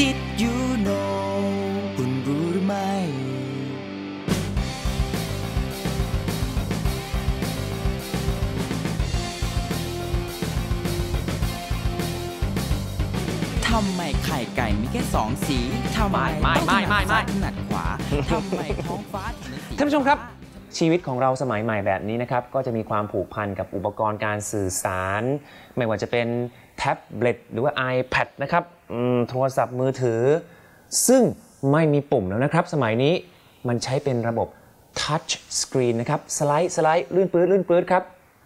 Did you know คุณรู้หรือไม่ ทำไมไข่ไก่มีแค่สองสี ทำไมไม่ต้องไม่ไม่ไม่ถนัดซ้ายถนัดขวา ทำไมท้องฟ้าถึงเป็นสีท่านผู้ชมครับชีวิตของเราสมัยใหม่แบบนี้นะครับ ก็จะมีความผูกพันกับอุปกรณ์การสื่อสาร ไม่ว่าจะเป็นแท็บเล็ตหรือว่า iPad นะครับอืมโทรศัพท์มือถือ ซึ่งไม่มีปุ่มแล้วนะครับ สมัยนี้มันใช้เป็นระบบ Touch Screen นะครับ สไลด์สไลด์ลื่นปื้ดลื่นปื้ดครับ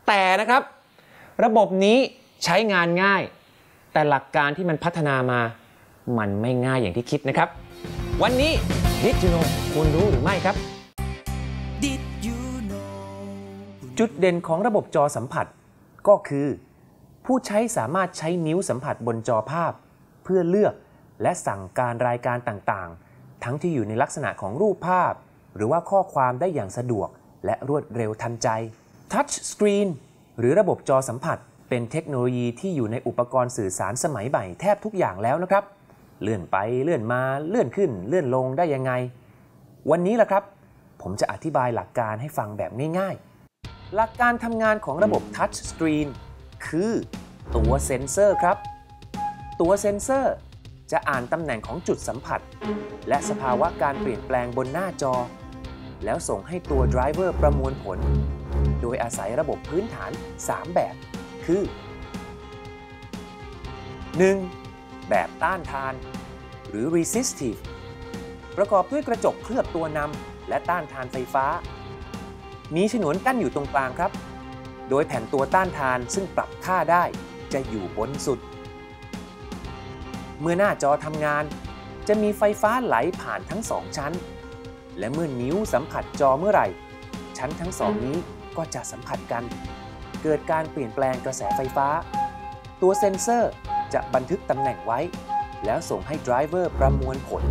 แต่นะครับ ระบบนี้ใช้งานง่าย แต่หลักการที่มันพัฒนามามันไม่ง่ายอย่างที่คิดนะครับ วันนี้นิจิโนคุณรู้หรือไม่ครับ Did you know จุดเด่นของระบบจอสัมผัสก็คือ ผู้ใช้สามารถใช้นิ้วสัมผัสบนจอภาพ เพื่อเลือกและสั่งการรายการต่างๆ ทั้งที่อยู่ในลักษณะของรูปภาพ หรือว่าข้อความได้อย่างสะดวกและรวดเร็วทันใจ Touch Screen หรือระบบจอสัมผัส เป็นเทคโนโลยีที่อยู่ในอุปกรณ์สื่อสารสมัยใหม่แทบทุกอย่างแล้วนะครับ เลื่อนไปเลื่อนมาเลื่อนขึ้น เลื่อนลงได้ยังไง วันนี้ล่ะครับ ผมจะอธิบายหลักการให้ฟังแบบง่ายๆ หลักการทำงานของระบบ Touch Screen คือตัวเซ็นเซอร์ครับ ตัวเซ็นเซอร์จะอ่านตำแหน่งของจุดสัมผัส และสภาวะการเปลี่ยนแปลงบนหน้าจอ แล้วส่งให้ตัวไดรเวอร์ประมวลผล โดยอาศัยระบบพื้นฐาน 3 แบบ คือ 1. แบบต้านทาน หรือ resistive ประกอบด้วยกระจกเคลือบตัวนำและต้านทานไฟฟ้า มีฉนวนกั้นอยู่ตรงกลางครับ โดยแผ่นตัวต้านทานซึ่งปรับค่าได้จะอยู่บนสุด เมื่อหน้าจอทำงาน จะมีไฟฟ้าไหลผ่านทั้งสองชั้น และเมื่อนิ้วสัมผัสจอเมื่อไหร่ ชั้นทั้งสองนี้ก็จะสัมผัสกัน เกิดการเปลี่ยนแปลงกระแสไฟฟ้า ตัวเซ็นเซอร์จะบันทึกตำแหน่งไว้ แล้วส่งให้ไดรเวอร์ประมวลผล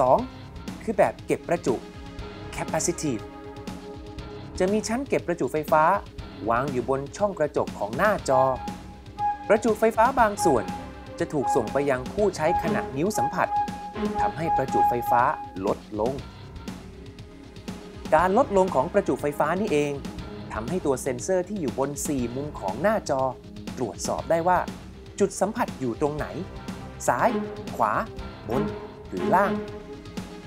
2. คือแบบเก็บประจุ capacitive จะมีชั้นเก็บประจุไฟฟ้า วางอยู่บนช่องกระจกของหน้าจอ ประจุไฟฟ้าบางส่วนจะถูกส่งไปยังผู้ใช้ขณะนิ้วสัมผัสทำให้ประจุไฟฟ้าลดลง การลดลงของประจุไฟฟ้านี่เองทำให้ตัวเซ็นเซอร์ที่อยู่บน 4 มุมของหน้าจอ ตรวจสอบได้ว่า จุดสัมผัสอยู่ตรงไหน ซ้าย ขวา บน หรือล่าง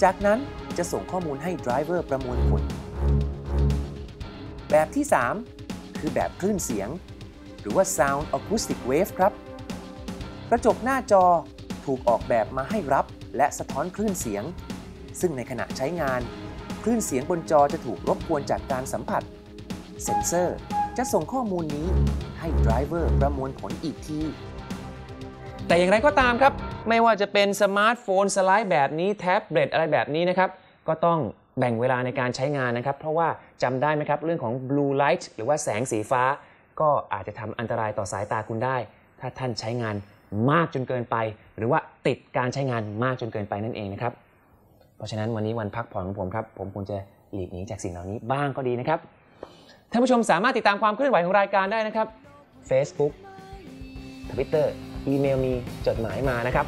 จากนั้นจะส่งข้อมูลให้ไดรเวอร์ประมวลผล แบบที่ 3 คือแบบคลื่นเสียง หรือว่า Sound Acoustic Wave ครับ กระจกหน้าจอถูกออกแบบมาให้รับและสะท้อนคลื่นเสียง ซึ่งในขณะใช้งาน คลื่นเสียงบนจอจะถูกรบกวนจากการสัมผัส เซ็นเซอร์จะส่งข้อมูลนี้ให้ไดรเวอร์ประมวลผลอีกทีแต่อย่างไรก็ตามครับ ไม่ว่าจะเป็นสมาร์ทโฟนสไลด์แบบนี้ แท็บเล็ตอะไรแบบนี้นะครับ ก็ต้อง แบ่งเวลาในการใช้งานนะครับ เพราะว่าจำได้ไหมครับ เรื่องของ blue light หรือว่าแสงสีฟ้า ก็อาจจะทำอันตรายต่อสายตาคุณได้ ถ้าท่านใช้งานมากจนเกินไป หรือว่าติดการใช้งานมากจนเกินไปนั่นเองนะครับ เพราะฉะนั้นวันนี้วันพักผ่อนของผมครับผมควรจะหลีกหนีจากสิ่งเหล่านี้บ้างก็ดีนะครับท่านผู้ชมสามารถติดตามความเคลื่อนไหวของรายการได้นะครับ Facebook Twitter อีเมลมีจดหมายมานะครับ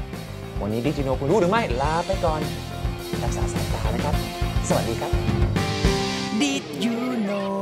วันนี้ดิจิโนคุณรู้หรือไม่ลาไปก่อนรักษาสายตานะครับ สวัสดีครับ Did you know